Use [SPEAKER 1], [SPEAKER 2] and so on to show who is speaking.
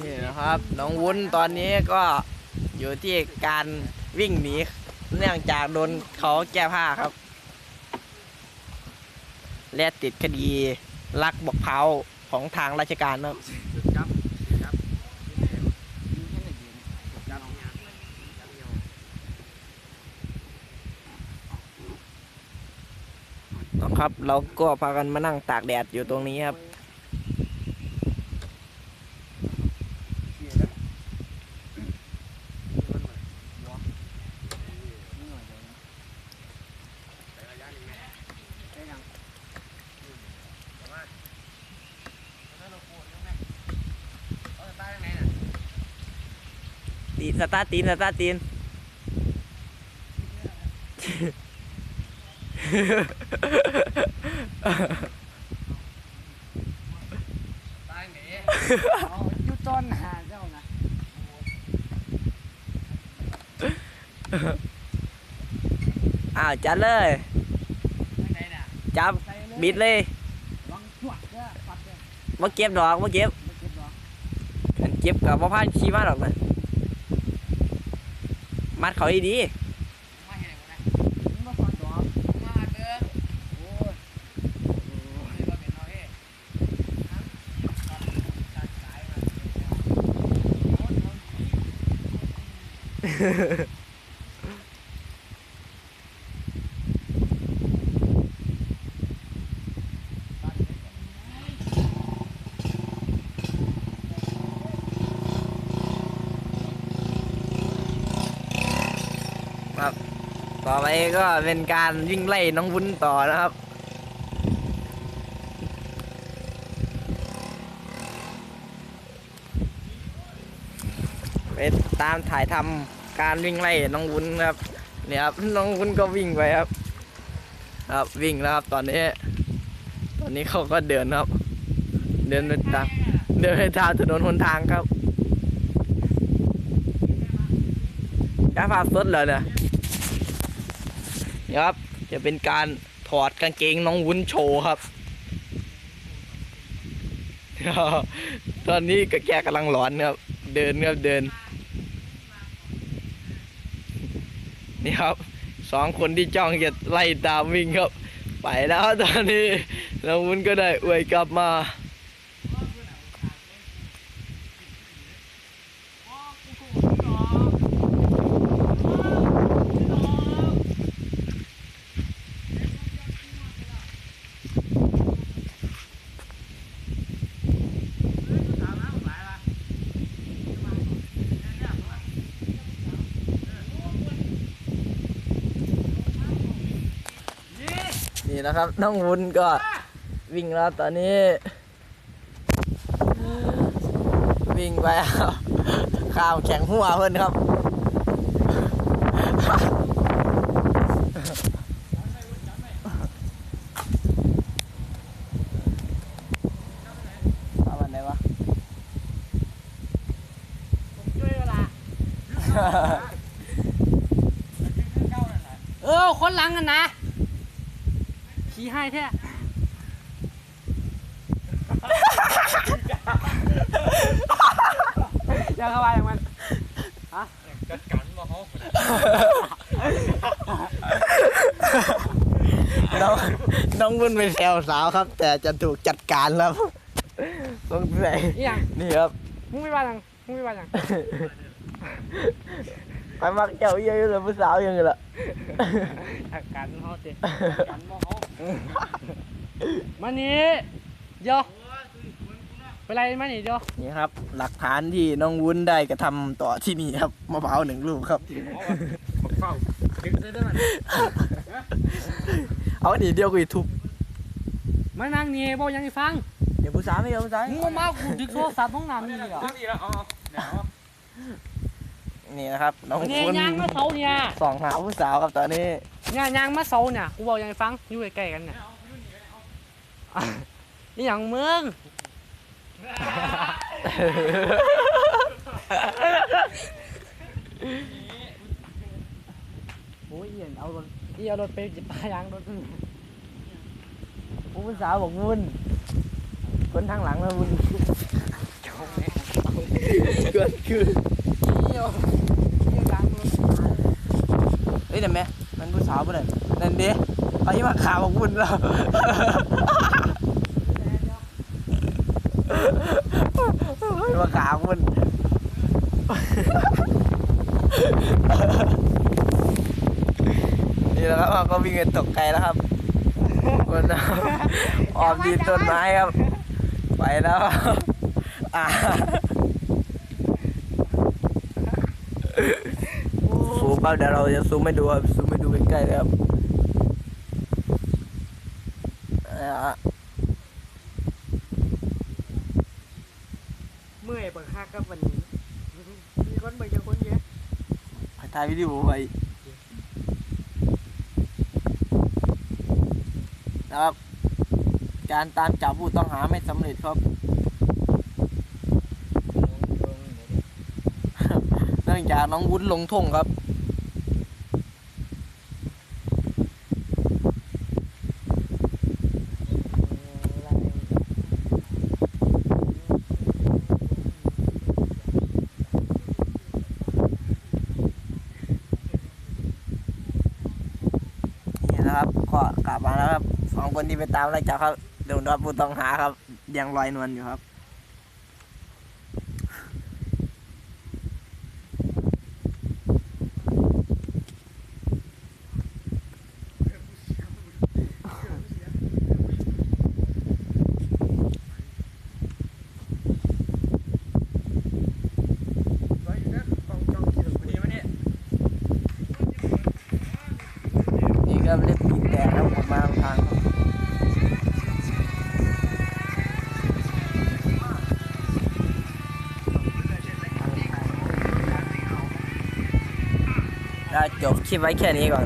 [SPEAKER 1] นี่นะครับ น้องวุ้นตอนนี้ก็อยู่ที่การวิ่งหนีเนื่องจากโดนเขาแก้ผ้าครับ และติดคดีลักบอกเผาของทางราชการครับ
[SPEAKER 2] จับจับ
[SPEAKER 1] ต้องครับ เราก็พากันมานั่งตากแดดอยู่ตรงนี้ครับ ตี นสตาร์ตีนสตาร์ตีน
[SPEAKER 2] ตายหน
[SPEAKER 3] เอาอยู่ต้นหาเจ้านะ
[SPEAKER 1] อ้าวจัดเลย
[SPEAKER 2] ไหนน่ะ
[SPEAKER 1] จับบิดเลย
[SPEAKER 3] ลองจวดเด้อปัดเด้อ
[SPEAKER 1] มาเก็บดอกมาเก็บ
[SPEAKER 3] เก็บหรอก
[SPEAKER 1] อันเก็บกับว่าพานขี้มาดอกนะ มัดเขาดี
[SPEAKER 2] มาเห็นไหม
[SPEAKER 3] มันบ่ฟังดอก
[SPEAKER 2] มาเด้อ
[SPEAKER 3] โอ้ย
[SPEAKER 2] นี่เราเป็นเราเฮ้
[SPEAKER 1] ต่อไปก็เป็นการวิ่งไล่น้องวุ้นต่อนะครับ ไปตามถ่ายทำการวิ่งไล่น้องวุ้นครับเนี่ยครับน้องวุ้นก็วิ่งไปครับ ครับวิ่งแล้วครับตอนนี้ ตอนนี้เขาก็เดินครับ เดินไปตามเดินไปตามถนนหนทางครับกาภาสดเลยเนี่ย นี่ครับ จะเป็นการถอดกางเกงน้องวุ้นโชว์ครับ ตอนนี้ก็แกกำลังหลอนครับ เดินครับเดิน นี่ครับสองคนที่จ้องจะไล่ตามวิ่งครับ ไปแล้วตอนนี้น้องวุ้นก็ได้อวยกลับมา นี่นะครับ น้องวุ้นก็วิ่งแล้วตอนนี้ วิ่งไปข้ามแข็งหัวเพื่อนครับเอาวันไหนวะ
[SPEAKER 3] ช่วยเวลาเออคนหลังกันนะ ขี่ให้แท้อย่าเข้าไปอย่างมัน
[SPEAKER 2] จัดการมาเขา
[SPEAKER 1] น้องน้องวุ้นเป็นแซวสาวครับ แต่จะถูกจัดการแล้วสงสัย
[SPEAKER 3] นี่ยัง
[SPEAKER 1] นี่ครับ
[SPEAKER 3] มึงไม่ว่ายังมึงไม่ว่ายัง
[SPEAKER 1] ไปมักเจ้าเยอะเลยผู้สาวยังไงล่ะ
[SPEAKER 3] อาการเขาเต็กันบ่เขา มานี่เดี๋ยวไปไรมานี่เดี๋ยว
[SPEAKER 1] นี่ครับ หลักฐานที่น้องวุ้นได้กระทำต่อที่นี่ครับมะพร้าวหนึ่งลูกครับ
[SPEAKER 2] บอกเฝ้าดึงได้ด้วยมัน
[SPEAKER 1] เอาดีเดียวกูอีกทุบ
[SPEAKER 3] มานั่งนี่บอกยังไงฟัง
[SPEAKER 1] เดี๋ยวผู้สาวไม่เอาผู้สาว
[SPEAKER 3] มึงมากูดึกโทรศัพท์ห้องน้ำนี่เหรอ
[SPEAKER 2] ดีแล้วอ๋อเดี๋ยว
[SPEAKER 1] นี่นะครับน้อง
[SPEAKER 3] เนี่ย
[SPEAKER 1] วุ้น
[SPEAKER 3] ยางมาเสาเนี่ย
[SPEAKER 1] ส่องหาผู้สาวครับตอนนี้
[SPEAKER 3] เนี่ยยางมาเสาเนี่ยกูบอกยังไงฟังอยู่ใกล้ๆกันเนี่ยนี่อย่างมึงโอ้ยเอียนเอารถเอียนเอารถไปจิบปลายางรถ
[SPEAKER 1] ผู้สาวบอกวุ้นคนทางหลังนะวุ้นเกินคืน
[SPEAKER 3] เที่ยวเที่ยวกลางรถ
[SPEAKER 1] เฮ้ยเดี๋ยวแม่ มันผู้สาวปะเนี่ยนั่นด้ไปมาข่าวของคุณเราไปมาข่าวคุณนี่แหละครับเราก็วิ่งกันตกไกลแล้วครับคนออมดินต้นไม้ครับ ไปแล้วอ่าซูมครับเดี๋ยวเราจะซูมให้ดูครับซูม ดูใกล้ๆเลยครับอ่า
[SPEAKER 3] เมื่อยเปิดคักครับวันนี้มีคนเบิ่งยังคนเยอะ
[SPEAKER 1] ถ่ายวิดีโอไว้นะครับ การตามจับผู้ต้องหาไม่สำเร็จครับเนื่องจากน้องวุ้นลงทงครับ นี่นะครับก็กลับมาแล้วครับสองค นที่ไปตามไล่จับครับโดนรับผู้ต้องหาครับ ยังลอยนวลอยู่ครับ ได้จบ